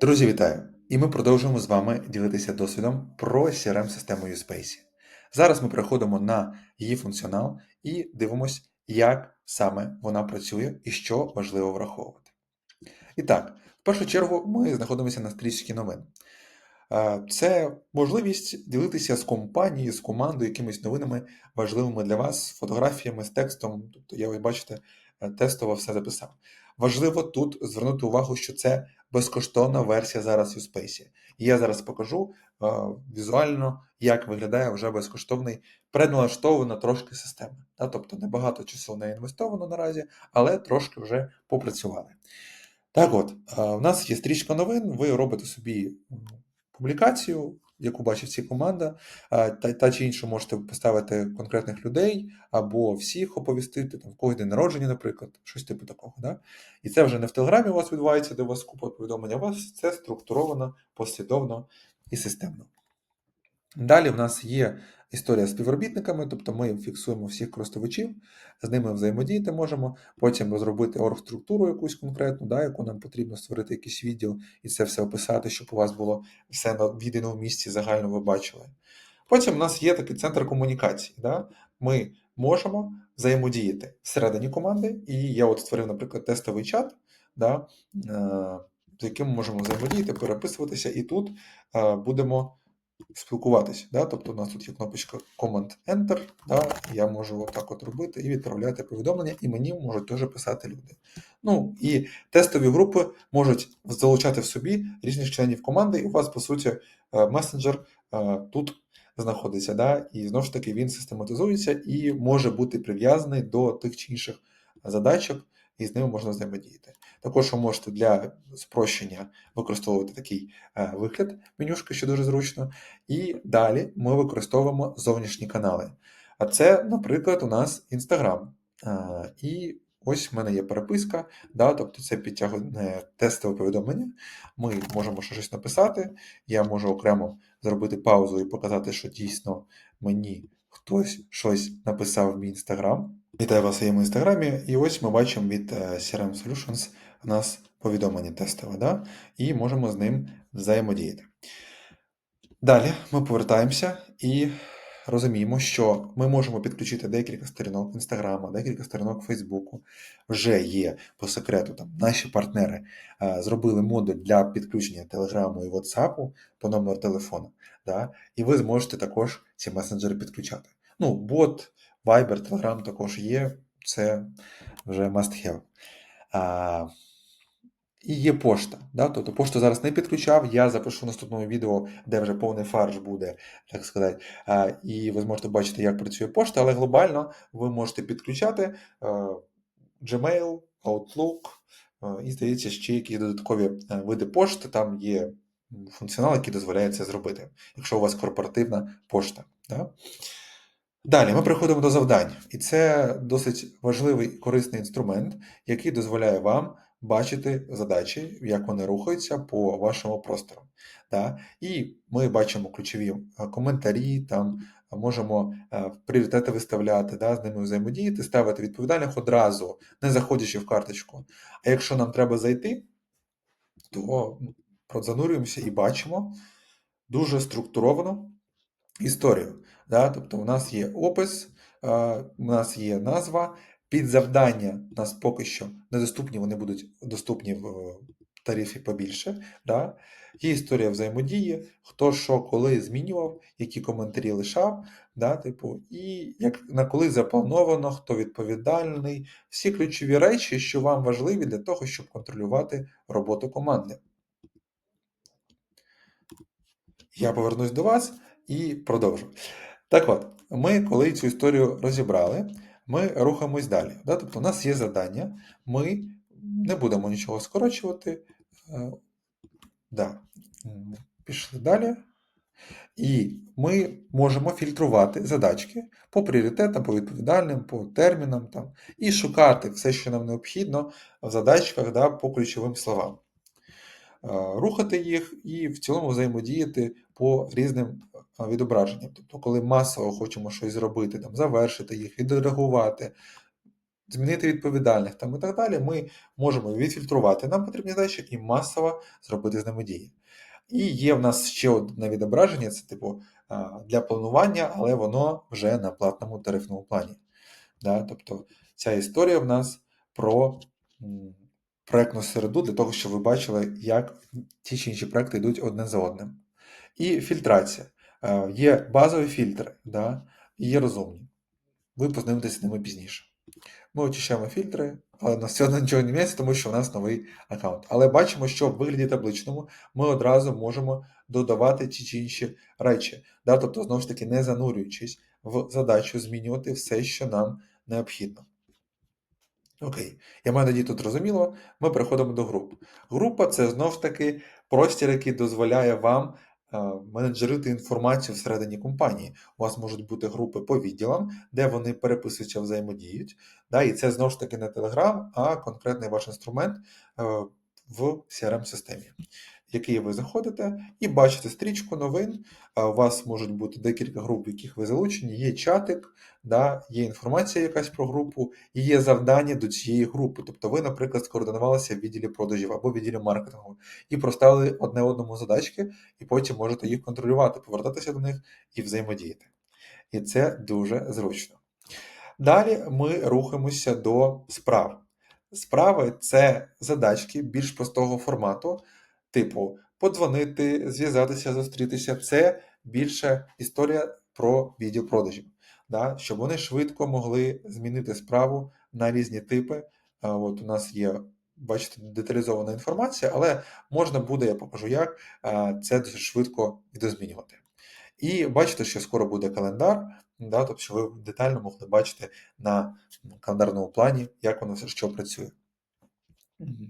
Друзі, вітаю! І ми продовжуємо з вами ділитися досвідом про CRM-систему USpace. Зараз ми переходимо на її функціонал і дивимося, як саме вона працює і що важливо враховувати. І так, в першу чергу ми знаходимося на стрічці новин. Е, Це можливість ділитися з компанією, з командою якимись новинами важливими для вас, з фотографіями, з текстом. Тобто, я, ви бачите, е, тестово все записав. Важливо тут звернути увагу, що це безкоштовна версія зараз у Space. Я зараз покажу е, візуально, як виглядає вже безкоштовний, предналаштована трошки система. Да? Тобто небагато часу не інвестовано наразі, але трошки вже попрацювали. Так от, е, у нас є стрічка новин, ви робите собі публікацію, яку бачить всі команда, та, та чи іншу можете поставити конкретних людей або всіх оповістити, там, в когось день народження, наприклад, щось типу такого. Да? І це вже не в Телеграмі у вас відбувається, де у вас купа повідомлень, а у вас це структуровано, послідовно і системно. Далі в нас є історія з співробітниками, тобто ми фіксуємо всіх користувачів, з ними взаємодіяти можемо, потім розробити оргструктуру якусь конкретну, да, яку нам потрібно створити якийсь відділ і це все описати, щоб у вас було все на єдиному місці загально ви бачили. Потім у нас є такий центр комунікації. Да? Ми можемо взаємодіяти всередині команди, і я от створив, наприклад, тестовий чат, да, е, з яким ми можемо взаємодіяти, переписуватися, і тут е, будемо спілкуватися. Да? Тобто у нас тут є кнопочка Command-Enter, да? я можу отак от робити і відправляти повідомлення, і мені можуть теж писати люди. Ну і тестові групи можуть залучати в собі різних членів команди, і у вас, по суті, е, месенджер е, тут знаходиться, да? і знову ж таки він систематизується і може бути прив'язаний до тих чи інших задачок, і з ними можна взаємодіяти. Також ви можете для спрощення використовувати такий е, вигляд менюшки, що дуже зручно. І далі ми використовуємо зовнішні канали. А це, наприклад, у нас Instagram. Е, І ось в мене є переписка, да, тобто це підтягне тестове повідомлення. Ми можемо щось написати. Я можу окремо зробити паузу і показати, що дійсно мені хтось щось написав в мій Instagram. Вітаю вас в своєму інстаграмі, і ось ми бачимо від е, CRM Solutions у нас повідомлення тестове, да? і можемо з ним взаємодіяти. Далі ми повертаємося і розуміємо, що ми можемо підключити декілька сторінок Інстаграма, декілька сторінок Фейсбуку. Вже є по секрету, там наші партнери е, зробили модуль для підключення Телеграму і WhatsApp по номеру телефону. Да? І ви зможете також ці месенджери підключати. Ну, бот, Viber, Telegram також є, це вже must have. А, і є пошта. Да? Тобто пошту зараз не підключав. Я запишу в наступному відео, де вже повний фарш буде, так сказати. А, і ви зможете бачити, як працює пошта, але глобально ви можете підключати а, Gmail, Outlook, і здається, ще якісь додаткові види пошти. Там є функціонал, який дозволяє це зробити, якщо у вас корпоративна пошта. Да? Далі ми переходимо до завдань, і це досить важливий і корисний інструмент, який дозволяє вам бачити задачі, як вони рухаються по вашому простору. Да? І ми бачимо ключові е, коментарі, там можемо е, пріоритети виставляти, да, з ними взаємодіяти, ставити відповідальних одразу, не заходячи в карточку. А якщо нам треба зайти, то ну, занурюємося і бачимо дуже структуровано історію. Да? Тобто, у нас є опис, у нас є назва, підзавдання у нас поки що недоступні, вони будуть доступні в тарифі побільше. Да? Є історія взаємодії, хто що коли змінював, які коментарі лишав, да? типу, і як на коли заплановано, хто відповідальний, всі ключові речі, що вам важливі для того, щоб контролювати роботу команди. Я повернусь до вас і продовжу. Так от, ми, коли цю історію розібрали, ми рухаємось далі. Да? Тобто, у нас є завдання, ми не будемо нічого скорочувати. Е, да. Пішли далі. І ми можемо фільтрувати задачки по пріоритетам, по відповідальним, по термінам там, і шукати все, що нам необхідно в задачках да, по ключовим словам. Е, рухати їх і в цілому взаємодіяти по різним відображенням. Тобто, коли масово хочемо щось зробити, там, завершити їх, відреагувати, змінити відповідальних там і так далі, ми можемо відфільтрувати нам потрібні задачі і масово зробити з ними дії. І є в нас ще одне відображення, це типу для планування, але воно вже на платному тарифному плані. Да? Тобто ця історія в нас про м, проектну середу для того, щоб ви бачили, як ті чи інші проекти йдуть одне за одним. І фільтрація. Е, Є базові фільтри, да? і є розумні. Ви познайомитеся з ними пізніше. Ми очищаємо фільтри, але на одно нічого не міняється, тому що у нас новий аккаунт. Але бачимо, що в вигляді табличному ми одразу можемо додавати ті чи інші речі. Да? Тобто, знову ж таки, не занурюючись в задачу змінювати все, що нам необхідно. Окей, я маю надію, тут зрозуміло. Ми переходимо до груп. Група це знову ж таки простір, який дозволяє вам менеджерити інформацію всередині компанії. У вас можуть бути групи по відділам, де вони переписуються, взаємодіють. Да, і це знову ж таки не Telegram, а конкретний ваш інструмент е, в CRM-системі, в який ви заходите і бачите стрічку новин. У вас можуть бути декілька груп, в яких ви залучені, є чатик, да, є інформація якась про групу, і є завдання до цієї групи. Тобто ви, наприклад, скоординувалися в відділі продажів або в відділі маркетингу і проставили одне одному задачки, і потім можете їх контролювати, повертатися до них і взаємодіяти. І це дуже зручно. Далі ми рухаємося до справ. Справи це задачки більш простого формату, типу подзвонити, зв'язатися, зустрітися. Це більше історія про відділ продажів, да? щоб вони швидко могли змінити справу на різні типи. От у нас є, бачите, деталізована інформація, але можна буде, я покажу як, це досить швидко відозмінювати. І бачите, що скоро буде календар, да, тобто щоб ви детально могли бачити на календарному плані, як воно все що працює.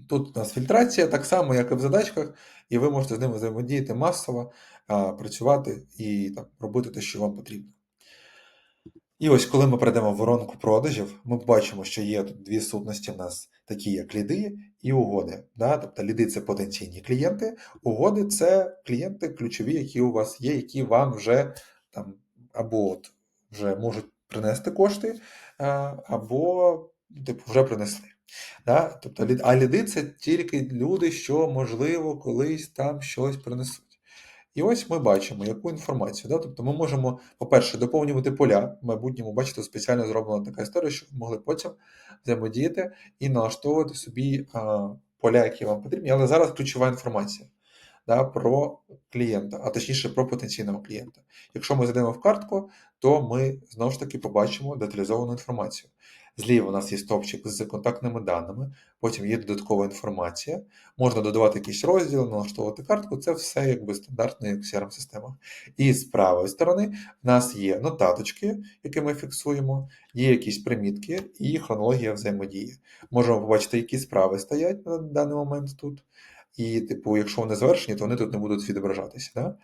Тут у нас фільтрація, так само, як і в задачках, і ви можете з ними взаємодіяти масово, працювати і там, робити те, що вам потрібно. І ось коли ми перейдемо в воронку продажів, ми бачимо, що є тут дві сутності в нас, такі як ліди і угоди. Да? Тобто ліди це потенційні клієнти, угоди це клієнти ключові, які у вас є, які вам вже там або от вже можуть принести кошти, або типу, вже принесли. Да? Тобто, а ліди це тільки люди, що, можливо, колись там щось принесуть. І ось ми бачимо, яку інформацію. Да? Тобто ми можемо, по-перше, доповнювати поля. В майбутньому, бачите, спеціально зроблена така історія, щоб могли потім взаємодіяти і налаштовувати собі поля, які вам потрібні. Але зараз ключова інформація да, про клієнта, а точніше про потенційного клієнта. Якщо ми зайдемо в картку, то ми знову ж таки побачимо деталізовану інформацію. Зліва у нас є стовпчик з контактними даними, потім є додаткова інформація. Можна додавати якісь розділи, налаштовувати картку. Це все якби стандартно, як в CRM-системах. І з правої сторони в нас є нотаточки, які ми фіксуємо, є якісь примітки і хронологія взаємодії. Можемо побачити, які справи стоять на даний момент тут. І, типу, якщо вони завершені, то вони тут не будуть відображатися. Да?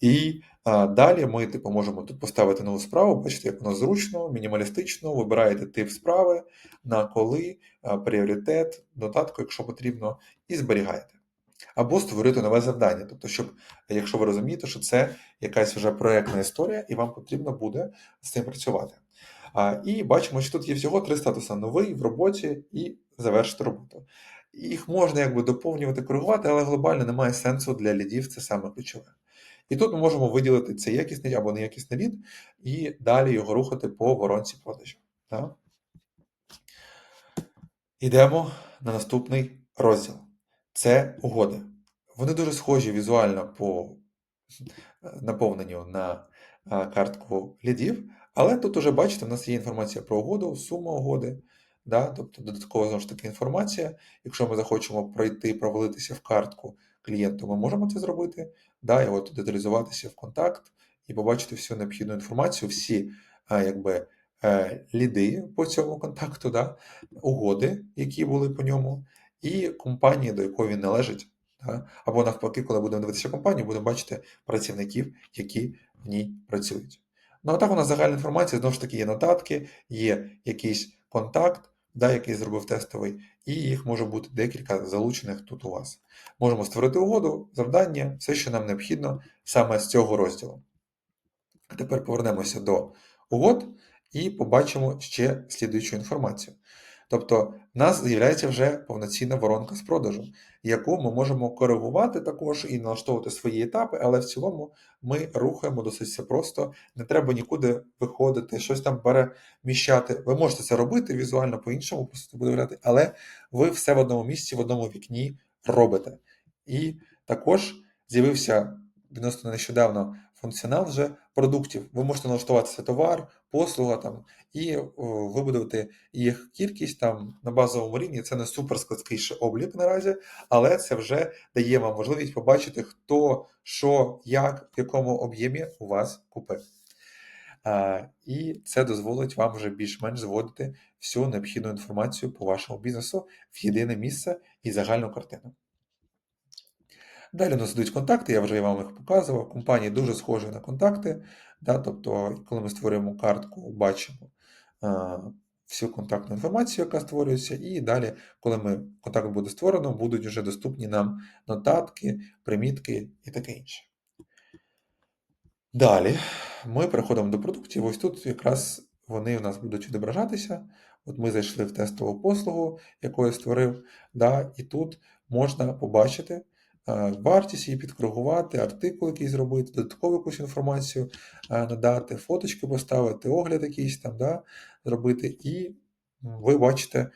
І а, далі ми типу, можемо тут поставити нову справу, бачите, як воно зручно, мінімалістично, вибираєте тип справи, на коли, а, пріоритет, додатку, якщо потрібно, і зберігаєте. Або створити нове завдання. Тобто, щоб, якщо ви розумієте, що це якась вже проєктна історія, і вам потрібно буде з цим працювати. А, і бачимо, що тут є всього три статуси: новий в роботі і завершити роботу. Їх можна якби доповнювати, коригувати, але глобально немає сенсу для лідів, це саме ключове. І тут ми можемо виділити це якісний або неякісний лід, і далі його рухати по воронці продажів. Йдемо на наступний розділ. Це угоди. Вони дуже схожі візуально по наповненню на картку лідів, але тут уже бачите, в нас є інформація про угоду, сума угоди, да? тобто додаткова знову ж таки інформація. Якщо ми захочемо пройти, провалитися в картку клієнту, ми можемо це зробити. Да? І от деталізуватися в контакт і побачити всю необхідну інформацію, всі а, якби, е, ліди по цьому контакту, да? угоди, які були по ньому, і компанії, до якої він належить. Да? Або навпаки, коли будемо дивитися компанію, будемо бачити працівників, які в ній працюють. Ну а так у нас загальна інформація, знову ж таки, є нотатки, є якийсь контакт, да, який зробив тестовий, і їх може бути декілька залучених тут у вас. Можемо створити угоду, завдання, все, що нам необхідно саме з цього розділу. Тепер повернемося до угод і побачимо ще слідуючу інформацію. Тобто в нас з'являється вже повноцінна воронка з продажу, яку ми можемо коригувати також і налаштовувати свої етапи, але в цілому ми рухаємо досить все просто, не треба нікуди виходити, щось там переміщати. Ви можете це робити візуально по-іншому, просто буде виглядати, але ви все в одному місці, в одному вікні робите. І також з'явився відносно нещодавно функціонал вже продуктів. Ви можете налаштувати товар, послуга там і о, вибудувати їх кількість там на базовому рівні. Це не супер складський облік наразі, але це вже дає вам можливість побачити, хто, що, як, в якому об'ємі у вас купив. І це дозволить вам вже більш-менш зводити всю необхідну інформацію по вашому бізнесу в єдине місце і загальну картину. Далі у нас йдуть контакти, я вже вам їх показував. Компанії дуже схожі на контакти. Да, Тобто, коли ми створюємо картку, бачимо а, всю контактну інформацію, яка створюється, і далі, коли ми контакт буде створено, будуть вже доступні нам нотатки, примітки і таке інше. Далі ми переходимо до продуктів. Ось тут якраз вони у нас будуть відображатися. От ми зайшли в тестову послугу, яку я створив, да, і тут можна побачити е, вартість її підкоригувати, артикул якийсь зробити, додаткову якусь інформацію е, надати, фоточки поставити, огляд якийсь там да, зробити, і ви бачите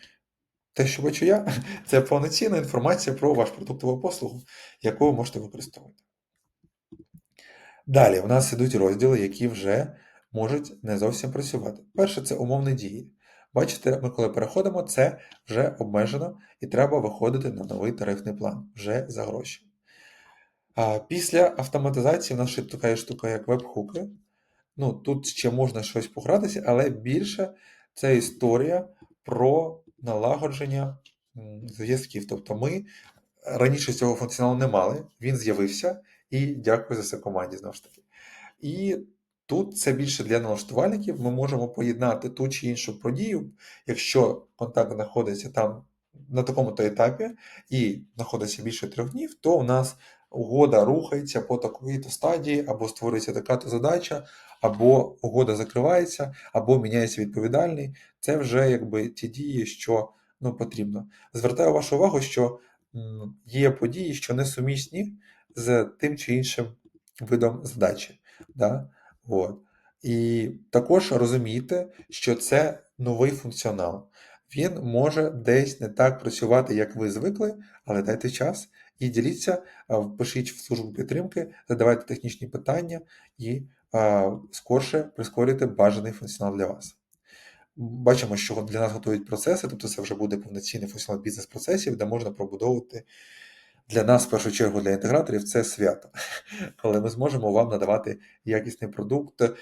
те, що бачу я, це повноцінна інформація про ваш продуктову послугу, яку ви можете використовувати. Далі у нас ідуть розділи, які вже можуть не зовсім працювати. Перше це умовні дії. Бачите, ми коли переходимо, це вже обмежено і треба виходити на новий тарифний план вже за гроші. Після автоматизації в нас ще така штука, як веб-хуки. Ну, Тут ще можна щось погратися, але більше це історія про налагодження зв'язків. Тобто ми раніше цього функціоналу не мали, він з'явився, і дякую за це команді знову ж таки. І тут це більше для налаштувальників. Ми можемо поєднати ту чи іншу подію, якщо контакт знаходиться там на такому-то етапі і знаходиться більше трьох днів, то у нас угода рухається по такій-то стадії, або створюється така-то задача, або угода закривається, або міняється відповідальний. Це вже якби ті дії, що ну, потрібно. Звертаю вашу увагу, що є події, що несумісні з тим чи іншим видом задачі. Да? От. І також розумійте, що це новий функціонал. Він може десь не так працювати, як ви звикли, але дайте час і діліться, пишіть в службу підтримки, задавайте технічні питання і а, скорше прискорюйте бажаний функціонал для вас. Бачимо, що для нас готують процеси, тобто це вже буде повноцінний функціонал бізнес-процесів, де можна пробудовувати для нас, в першу чергу, для інтеграторів, це свято, коли ми зможемо вам надавати якісний продукт, е,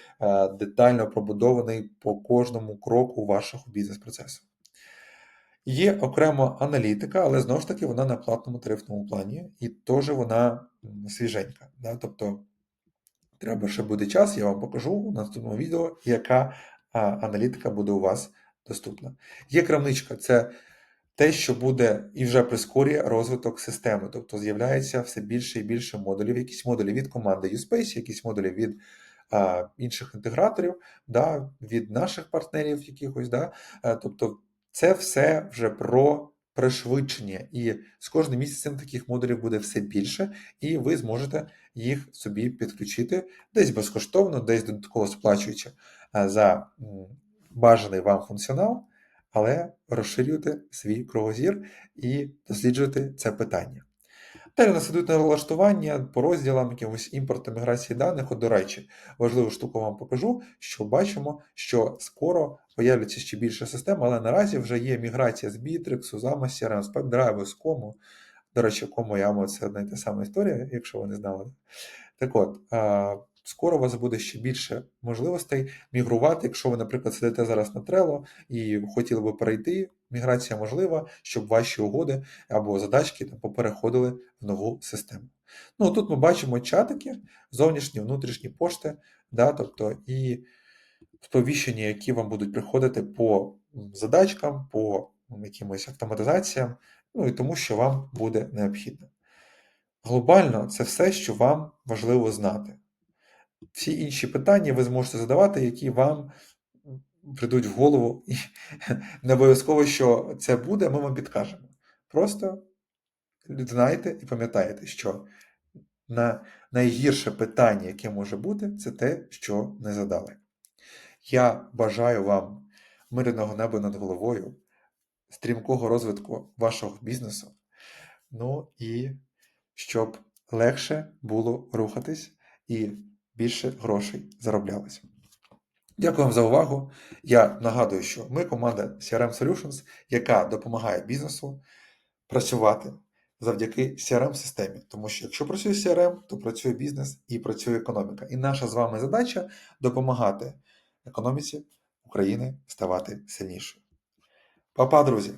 детально пробудований по кожному кроку вашого бізнес-процесу. Є окрема аналітика, але знову ж таки вона на платному тарифному плані, і теж вона свіженька. Да? Тобто треба ще буде час, я вам покажу у наступному відео, яка аналітика буде у вас доступна. Є крамничка, це те, що буде і вже прискорює розвиток системи, тобто з'являється все більше і більше модулів, якісь модулі від команди USpace, якісь модулі від а, інших інтеграторів, да, від наших партнерів якихось. Да, а, Тобто це все вже про пришвидшення, і з кожним місяцем таких модулів буде все більше, і ви зможете їх собі підключити десь безкоштовно, десь додатково сплачуючи за бажаний вам функціонал але розширюйте свій кругозір і досліджуйте це питання. Далі нас ідуть налаштування по розділам якимось імпорту міграції даних. От, до речі, важливу штуку вам покажу, що бачимо, що скоро появляться ще більше систем, але наразі вже є міграція з Bittrex, Zama, CRM, SpecDrive, з Como. До речі, Como і – це одна і та сама історія, якщо ви не знали. Так от, скоро у вас буде ще більше можливостей мігрувати. Якщо ви, наприклад, сидите зараз на Trello і хотіли би перейти, міграція можлива, щоб ваші угоди або задачки там попереходили в нову систему. Ну, Тут ми бачимо чатики, зовнішні, внутрішні пошти, да, тобто і сповіщення, які вам будуть приходити по задачкам, по якимось автоматизаціям, ну і тому, що вам буде необхідно. Глобально це все, що вам важливо знати. Всі інші питання ви зможете задавати, які вам прийдуть в голову, і не обов'язково, що це буде, ми вам підкажемо. Просто знайте і пам'ятаєте, що на найгірше питання, яке може бути, це те, що не задали. Я бажаю вам мирного неба над головою, стрімкого розвитку вашого бізнесу, ну і щоб легше було рухатись і більше грошей зароблялось. Дякую вам за увагу. Я нагадую, що ми команда CRM Solutions, яка допомагає бізнесу працювати завдяки CRM-системі. Тому що якщо працює CRM, то працює бізнес і працює економіка. І наша з вами задача допомагати економіці України ставати сильнішою. Па-па, друзі!